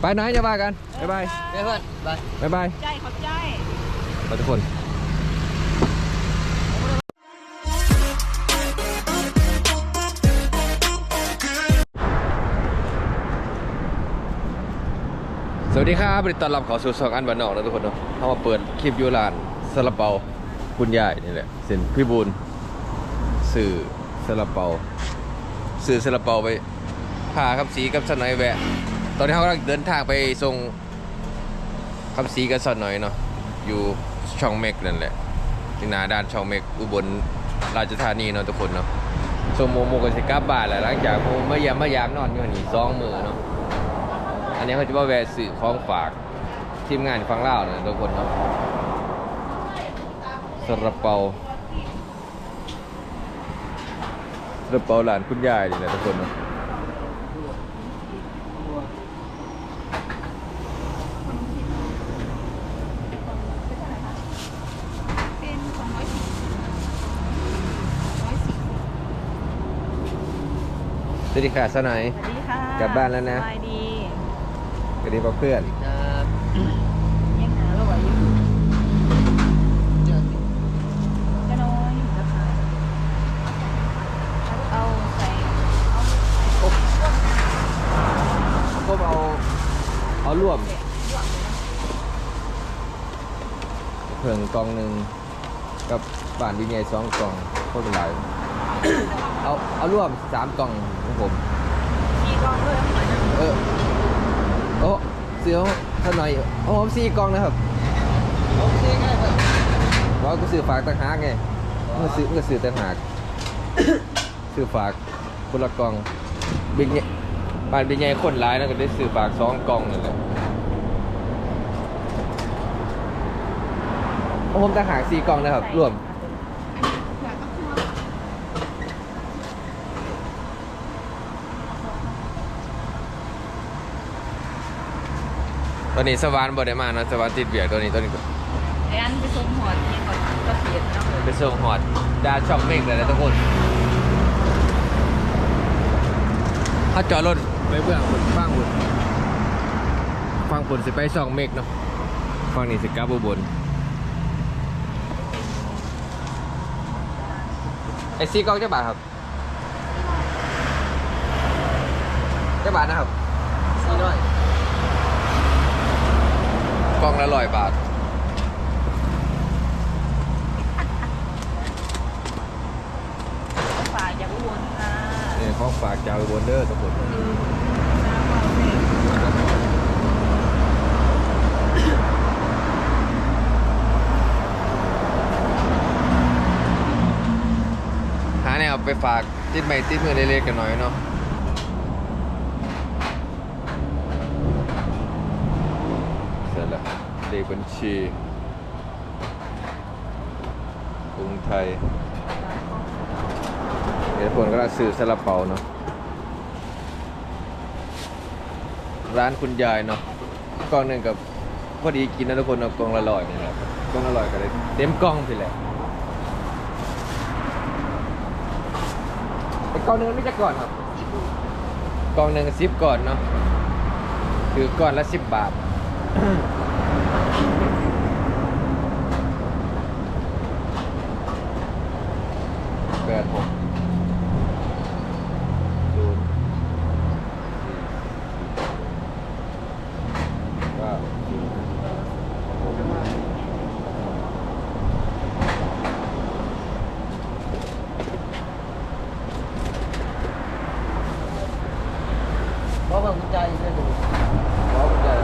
ไปไหนจะว่ากันบ๊ายบายเพื่อนไปบ๊ายบายใจขอบใจไปทุกคนสวัสดีครับบริต้อนรับเขอสู่สองอันวันนอกนะทุกคนเนาะเขามาเปิดคลิปอยูรานซาลาเปาคุณยายนี่แหละเส้นพี่บูลสื่อซาลาเปาสื่อซาลาเปาไปพาคำสีกับสนอยแวะ ตอนนี้เขากำลังเดินทางไปส่งคำสีกับสนอยเนาะอยู่ช่องเมกนั่นแหละที่หนาด้านช่องเมกอุบลราชธานีเนาะทุกคนเนาะส่งโมโมกับสิกลับบานแหละหลังจากโมเมื่อยามเมื่อยามนอนอยู่นี่สองมือเนาะอันนี้เขาจะว่าแวะสื่อของฝากทีมงานฟังเล่าวนะทุกคนเนาะสระเปาสระเปาหลานคุณยายนี่แหละทุกคนเนาะ เป็นสองร้อยสี่ร้อยสี่ ส วัสดีค่ะสนาย สวัสดีค่ะกลับบ้านแล้วนะ สบายดีสวัสดีพ่อเพื่อนครับยังหาเราไหวอยู่จะน้อยนะคะเอาใส่เอาใส่ก็เอาเอาร่วมเด็กหยวกเลยนะเพิ่งกล่องหนึ่งกับบ้านวิญญาณสองกล่องโคตรหลายเอาเอาร่วมสามกล่องของ ผมมีกองด้วยเออโอ้เสียวสนายโอ้ผมสี่กล่องนะครับโอเคง่ายเพื่อนว่ากูซื้อฝากต่างหากไงเมื่อซื้อเมื่อซื้อต่างหากซื้อฝากคนละกล่องบินใหญ่บานบินใหญ่คนร้ายนะก็ได้ซื้อฝากสองกล่องนั่นแหละโอ้ผมต่างหากสี่กล่องนะครับรวม ตอนนี้สวรรค์บ่ได้มานะสวรรค์ติดเบียดตัวนี้ตัวนี้ไอ้อันไปส่งหอดที่ก่อนก็เสียแล้วเลยไปส่งหอดดาช่องเมฆเลยนะทุกคนเขาจอดรถไปเบื้องบนฟังบนฟังบนสิไปช่องเมฆเนาะฟังนี่สิกลับอุบลไอซีกล้องเจ้าบาทครับเจ้าบาทนะครับสี่ร้อยก ล้องละร้อยบาท ฝากอย่าอุบลค่ะเนี่ยของฝากจากอุบลเด้อทุกคนหาแนวไปฝากติดไม้ติดมือเล็กๆกันหน่อยเนาะเสร็จแล้ว เลขบัญชีกรุงไทยเดี๋ยวผลก็ซื้อซาลาเปาเนาะร้านคุณยายเนาะกล่องหนึ่งกับพอดีกินนะทุกคนเนาะกล่องละร้อยนี่แหละกล่องละร้อยก็เลยเต็มกล่องไปแหละไอ้กล่องหนึงไม่จะก่อนครับกล่องหนึ่งสิบก่อนเนาะคือก่อนละสิบบาท แปดหกศูนย์เก้าศูนย์หกเพราะว่าคุณใจเพื่อนดู ขอบคุณจ้ะ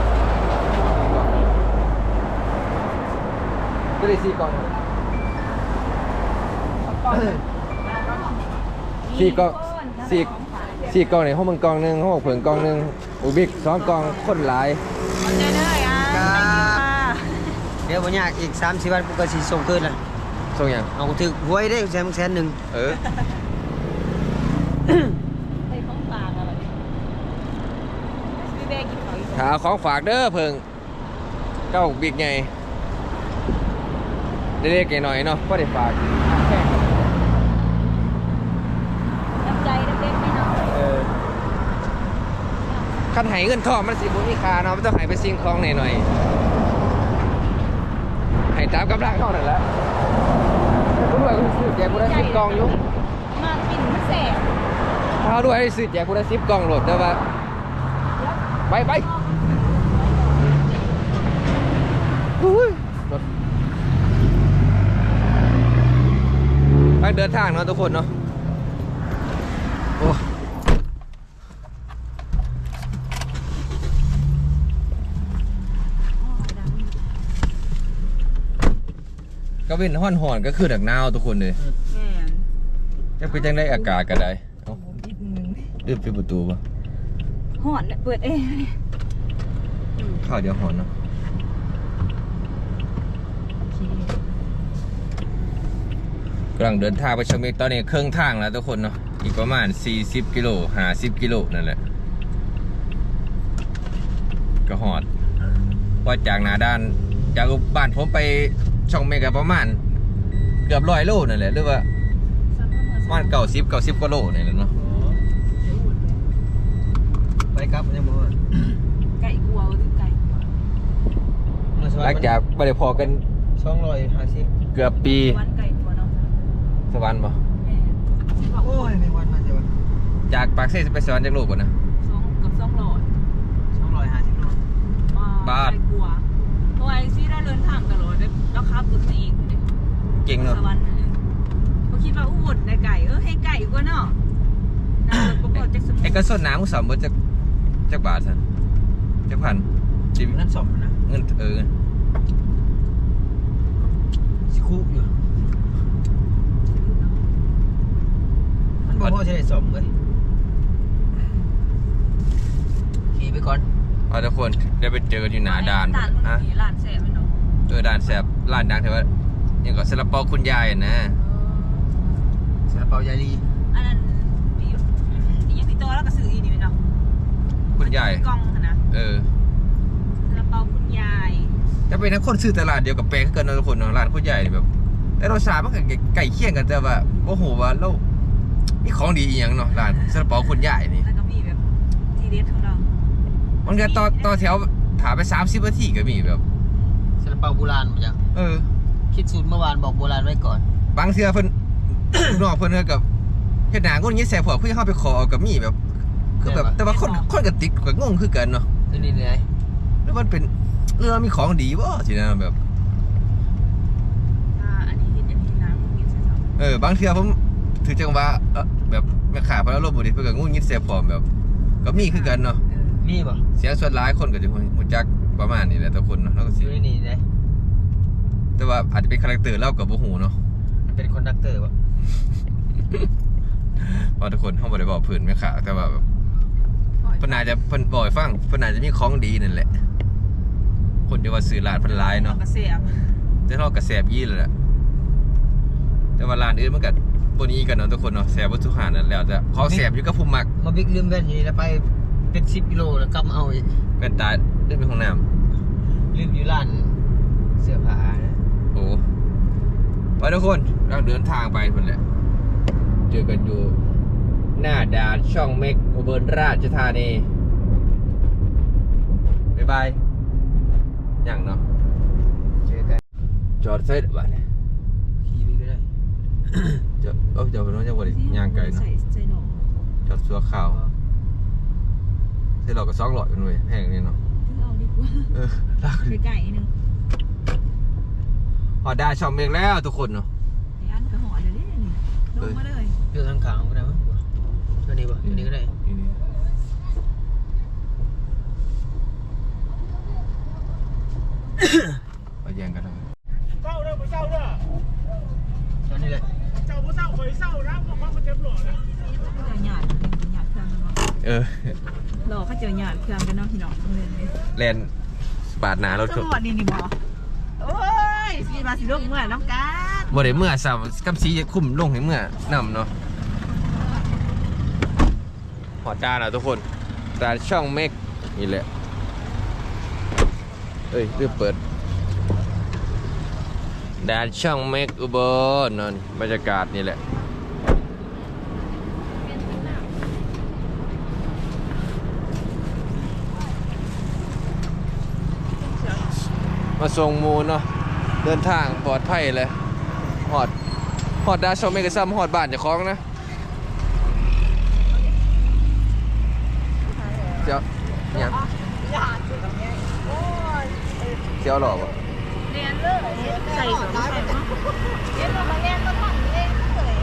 ก็ได้สี่กล่องครับสี่กล่องสี่สี่กล่องในห้องมึงกล่องหนึ่งห้องเผิงกล่องหนึ่งอุบิกสองกล่องคนหลายขอบใจเด้ออะเดี๋ยววันยากอีกสามสิบวันกูก็สิส่งคืนละส่งยังเอาถึกหวยได้แสนแสนหนึ่งเออไปของฝากอะไรซื้อแบกกินเขาอีกหาของฝากเด้อเพิงเก้าบิ๊กไง เล็กๆหน่อยๆเนาะก็ได้ฝากน้ำใจเล็กๆไม่น้อยเออคันใหายเงินทองมันสิบุมีค่าเนาะมันต้องใหายไปสิ่งของหน่อยๆให้ตามกำลังเขานั่นแหละกูด้วยกูซื้อแจกกูได้สิบกล่องอยู่มากินมะแสบเขาด้วยให้ซื้อแจกกูได้สิบกล่องโหลดแต่ว่าไปไปอุ้ยรถ ไปเดินทางเนาะทุกคนเนาะโอ้ก็เป็นห้อนหอนๆก็คือดักหนาวทุกคนเลยแม่นจะเป็นจังได้อากาศกันได้เอ้านิดนึงอึบปิดประตูปะหอนเนี่ยเปิดเอง ข้าวเดียวหอนเนาะกำลังเดินทางไปชมเมกตอนนี้เครื่องทางแล้วทุกคนเนาะอีกประมาณ 40 กิโล50กิโลนั่นแหละก็หอดว่าจากหนาด้านจากบ้านผมไปช่องเมกะประมาณ เกือบร้อยโลนั่นแหละหรือว่าประมาณเก้าสิบเก้าสิบกว่าโลนี่แหละเนาะไปกลับยังบ่ว่าไก่กัวหรือไก่กัวมาสหลังจากไม่ได้พอกันสองร้อยห้าสิบเกือบปีวันไก่กัวเนาะ สวรรค์ปะแม่บอกโอ้ยไม่วันมาใช่ปะจากปากเซ่ไปสวรรค์จากโลกก่อนนะสองกับสองหลอดสองร้อยห้าสิบโลบาทไก่กัวเพราะไอ้ซี่ได้เดินทางตลอดเลยแล้วขับรถมาเองเลยเก่งเนาะสวรรค์นั่นเองเขาคิดว่าอู้ดได้ไก่เออให้ไก่กว่าเนาะนั่งรถประกอบจากสมุไอ้กระส้นน้ำมึงสามบนจากจากบาทสันจากพันจินั่นสมนะเงินเออสิคุอยู่ มันบอกว่าจะได้สมเลยขี่ไปก่อนเอาทุกคนได้ไปเจอกันอยู่หนาด่านด่านมันฮะมีร้านแสบไหมเนาะเออด่านแสบร้านดังเถอะว่ายังก็ซาลาเปาคุณยายอะนะซาลาเปายาลีอันนั้นดีดียังติดตัวแล้วก็ซื้ออีนี่ไหมเนาะคุณยายกล้องอะนะเออซาลาเปาคุณยายจะเป็นนักคนซื้อตลาดเดียวกับแปลงเกินเนาะทุกคนเนาะร้านคุณยายนี่แบบแต่รสชาติมันก็ใกล้เคียงกันแต่ว่าโอ้โหว่าเรา มีของดีอีหยังเนาะร้านซาลาเปาคุณยายนี่ แล้วก็มีแบบทีเด็ดของเรามันก็ต่อต่อแถวถามไปสามสิบนาทีก็มีแบบซาลาเปาโบราณหมดยังเออ คิดสูตรเมื่อวานบอกโบราณไว้ก่อน บางเทื่อเพิ่น ลูกน้องเพิ่นก็กับเฮ็ดหน้างนงี้แสบหัวเพื่อเข้าไปขอเอากับมีแบบ คือแบบแต่ว่าคนคนก็ติดก็งงคือกันเนาะนี่นี่ไงแล้วมันเป็นเรื่องมีของดีบ่สินะแบบ อ่าอันนี้เห็ดอันนี้น้ำกินใส่ซอสเออบางเทื่อผม ถือจังว่าเออแบบแม่ค้าเพิ่นอารมณ์บ่ดีเพิ่นก็งงงี้แสบพร้อมแบบ ก็มีคือกันเนาะเออมีป่ะเสียงส่วนหลายคนก็จะฮู้จักประมาณนี้แหละแต่คนเนาะแล้วก็อสิยู่ในนี่เลยแต่ว่าอาจจะเป็นคาแรคเตอร์เราก็บ่ฮู้เนาะมันเป็นคอนดักเตอร์ป่ะเพราะทุกคนเฮาบ่ได้บอกเพิ่นแม่ค้าแต่ว่าแบบปล่อยเพิ่นน่าจะเพิ่นบ่ให้ฟังเพิ่นน่าจะมีของดีนั่นแหละ คนที่ว่าซื้อร้านเพิ่นหลายเนาะ กระเสียบจะทอดกระแสบยี่เลยแหละแต่ว่าร้านอื่นมันก็ บนนี้กันเนาะทุกคนเนาะแสบวัตถุหานั่นแล้วแต่ขอแสบอยู่กับผู้มักมาบิ๊กลืมแว่นอยู่นี่แล้วไปเป็นสิบกิโลแล้วกลับมาเอาอีกแว่นตาเดินไปห้องน้ลืมอยู่ร้านเสื้อผ้านะำโอ้ไปทุกคนเราเดินทางไปคนแหละเจอกันอยู่ หน้าด่านช่องเม็กอุบลราชธานีบ๊ายบายอย่างเนาะเจอกันจอดเสร็จบ้านเนี่ย ขี่ไปก็ได้ จะเออจะเป็นว่าจะบริย่างไกลเนาะใส่ใส่หนมจอดซัวข้าวเสร็จเราก็ซอกหลอดกันเลยแห้งนี่เนาะถือเอาดีกว่าเออลากไก่ๆนึงพอได้ช่องเมกแล้วทุกคนเนาะไอ้อันกระหอเดี๋ยวนี้นี่ลงมาเลยเลือกทางขางก็ได้มั้งตัวนี้ป่ะตัวนี้ก็ได้ เขาเจอหยาดเครื่องกันเนาะพี่น้องเลยแลนปาดหนารถจังหวัดนี่นี่บอโอ้ยสีมาสีลูกเมื่อน้องการบ่ได้เมื่อสามกำสีจะคุ้มลงให้เมื่อนำเนาะหอจ้านะทุกคนแต่ช่องเมกนี่แหละ เอ้ยรีบเปิดแดนช่องเมกอุบลเนอนบรรยากาศนี่แหละ พ มาส่งหมูเนาะเดินทางปลอดภัยเลยหอดหอดดาชมเมกะซัมหอดบ้านเจ้าของนะเจ้าเนี่ยงเจ้าหล่อปะเรียนเลยใส่ของใส่เนาะเรียนมาเรียนก็ทำเองเลย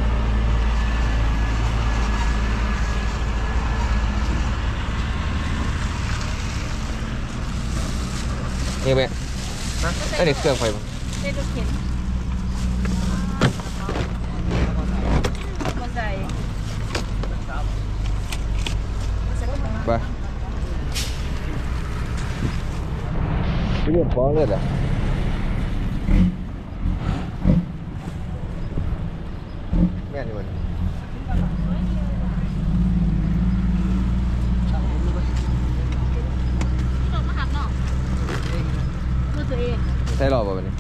นี่ไหมไอ้เด็กเครื่องไฟมั้งได้ดูเข็นมาใส่ไปเรื่องฟ้องเลยเหรอแม่นี่มัน ที่เรามาหักเนาะมือตัวเอง ใช่หรอป่ะวันนี้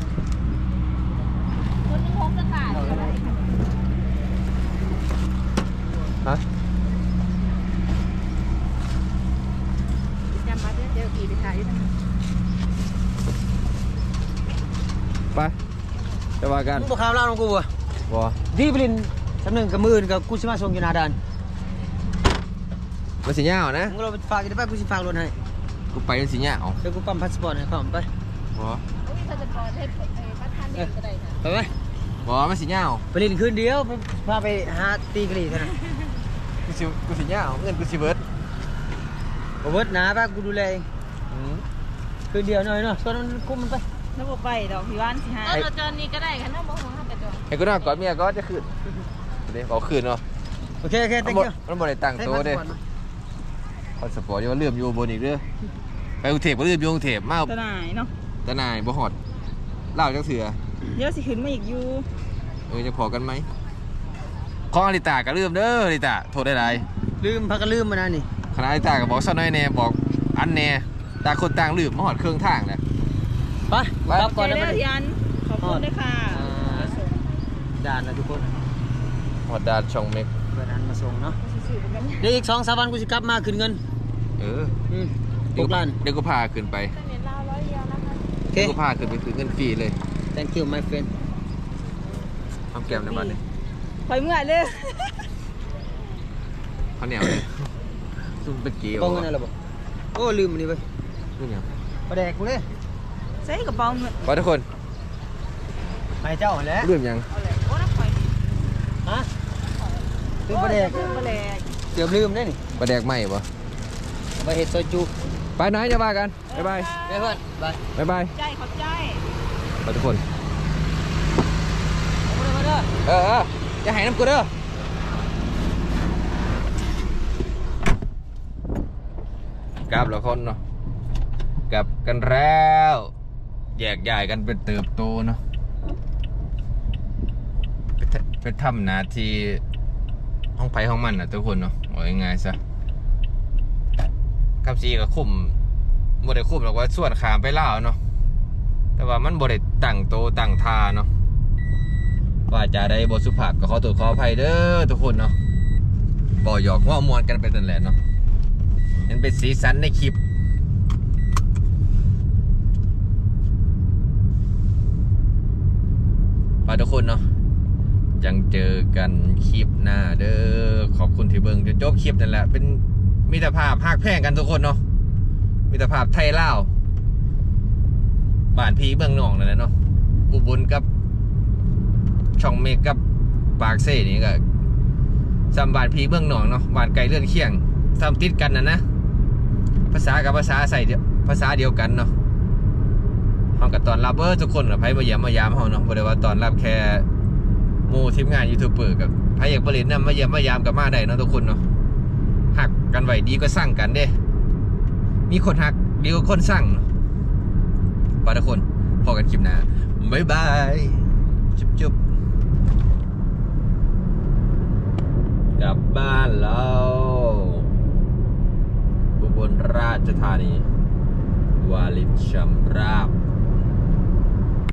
คนนึงพกกระต่าย ฮะ จำมาเจอกี่ไปถ่ายอยู่ทางนั้น ไปจะ ว่ากันมึงบอกข่าวเล่าของกูบ่บอดีบลินสำนึงกับมืออื่นกับกูสิมาส่งอยู่หนาด่านมันสีเงานะมึงเราไปฝากกันได้ป่ะกูสิฝากรถให้กูไปมันสีเงาเดี๋ยวกูปั๊มพาสปอร์ตให้พร้อมไปบออุ้ยถ้าจะปล่อยให้ประธานเด็กก็ได้นะไปไหมบอมันสีเงาไปเล่นคืนเดียวไปพาไปหาตีกะหรี่เท่านั้นกูสิกูสีเงาเงินกูสิเบิร์ดบ่เบิดหนาป่ะกูดูแลเองคืนเดียวหน่อยเนาะส่วนมันกุ้มมันไป แล้วบอกไปดอกพี่ว่านสิฮะเออจอนนี้ก็ได้ค่ะน้องบอกของห้ากระจกไอ้กูน่ากอดเมียก็จะขึ้นเดี๋ยวเอาขึ้นเนาะโอเคโอเค มัน thank บ่ you มันบ่ได้ตั้งให้โตะพาสเด้ปอร์ตมาพาสปอร์ตยังว่าเลื่อมอยู่บนอีกเด้อไปกรุงเทพก็เลื่อมอยู่กรุงเทพมาตะนายเนาะแต่นายบ่ฮอดเล่าวจังเถื่อเดี๋ยวสิขึ้นมาอีกอยู่เออจะพอกันไหมของอลิตาก็ลืมเด้ออลิตาโทษได้ไรลืมพักก็ลืมมานะนี่ คณะอลิตาก็บอกซะน้อยแน่บอกอันแน่ต่างคนต่างลืมมาหอดเครื่องทางแหละ ไปไปรับก่อนเจนะอไปแล้วที่อันขอบคุณด้วยค่ะด่านนะทุกคนหอดดาดช่องเม็กเปิดอันมาส่งเนาะสื่อๆเหมือนกันเดี๋ยวอีกสองสามวันกูจะกลับมาคืนเงิน เอออืมหเดี๋ยวกล้านเดี๋ยวก็พาขึ้นไปเน้นลาวร้อยเดียวนะคะโอเคเดี๋ยวก็พาขึ้นไปคืนเงินฟรีเลย thank you my friend ทำแก้มในบ้านเลยปล่อยเมื่อยเลยเขาเหนียวเลยซุ่มเป็นเกลียวป้องกันอะไรบ่โอ้ลืมอันนี้ไปนี่เหนียวประแดกกูเลย ใส่กระเป๋าเงินไปทุกคนไปเจ้าหั่นแหล้วลืมยังเอาเลยโอ้นักปล่อยฮะลืมประแดกซื้อประแดกเกือบลืมได้นี่ประแดกไหมปะเอาไปเห็ดซอยจูไปไหนจะว่ากันบ๊ายบายไปเพื่อนไปบ๊ายบายใจขอบใจไปทุกคนเอาไปเลยมาเด้อเออเอออย่าให้น้ำกูเด้อกลับแล้วคนเนาะกลับกันแล้ว แยกย้ายกันเป็นเติบโตเนาะไปทไปทำหนาที่ห้องไผ่ห้องมันนะทุกคนเนาะเอาง่ายๆซะคำซีก็คุมบ่ได้คุมหรอกว่าส่วนขามไปล่าเนาะแต่ว่ามันบ่ได้ตั้งโตตั้งทาเนาะว่าจะได้บทสุภาพก็ขอตัวขออภัยเด้อทุกคนเนาะบ่หยอกว่ามวนกันไปนั่นแหละเนาะนั่นเป็นสีสันในคลิป ไปทุกคนเนาะยังเจอกันคลิปหน้าเด้อขอบคุณที่เบิงจนจบคลิปนั่นแหละ เป็นมิตรภาพภาคแพ่งกันทุกคนเนาะมิตรภาพไทยลาวบ้านพีเมืองนองนั่นแหละเนาะอุบลกับช่องเมกกับปากเซ่นี่ก็ซัมบานพีเบื้องหนองเนาะบานไกลเลื่อนเคียงซัมติดกันนะนะ ภาษากับภาษาใส่เดียวภาษาเดียวกันเนาะ เฮากับตอนรับเออทุกคนกับไผมาเยี่ยมมายามเฮาเนาะบ่ได้ว่าตอนรับแค่หมู่ทีมงานยูทูบเบอร์กับไผอยากบ่เล่นนำมาเยี่ยมมายามกับมาได้เนาะทุกคนเนาะหักกันไว้ดีก็สร้างกันเด้ มีคนหักดีกว่าคนสร้างเนาะทุกคนพอกันคลิปหน้าบ๊ายบายจุ๊บจุ๊บกลับบ้านแล้วอุบลราชธานี วาลินชำราบ